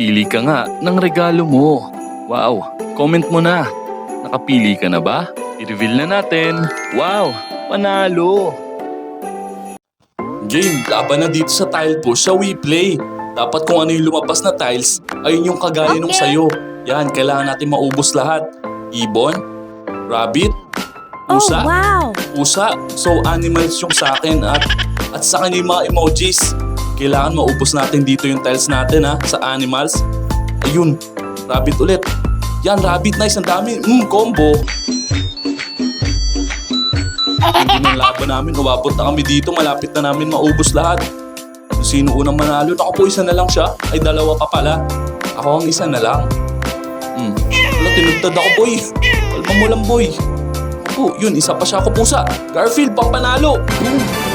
Pili ka nga ng regalo mo. Wow, comment mo na. Nakapili ka na ba? I-reveal na natin. Wow, panalo! Game, laban na dito sa tile po sa WePlay. Dapat kung ano yung lumabas na tiles, ayun yung kagaya nung Okay. sayo. Yan, kailangan natin maubos lahat. Ibon, rabbit, Oh, pusa, wow! pusa. So animals yung sa akin at at sa kanya yung mga emojis. Kailangan maubos natin dito yung tiles natin ha, sa animals. Ayun, rabbit ulit. Yan, rabbit nice, ang dami. Mm, combo. Hindi ng laban namin, umabot na kami dito, malapit na namin maubos lahat. Sino unang manalo, naku po, isa na lang siya. Ay, dalawa pa pala. Ako ang isa na lang. Hmm. Wala, tinugtad ako, boy. Kalma mo lang, boy. Ako, yun, isa pa siya ako pusa. Garfield, pang panalo. Boom.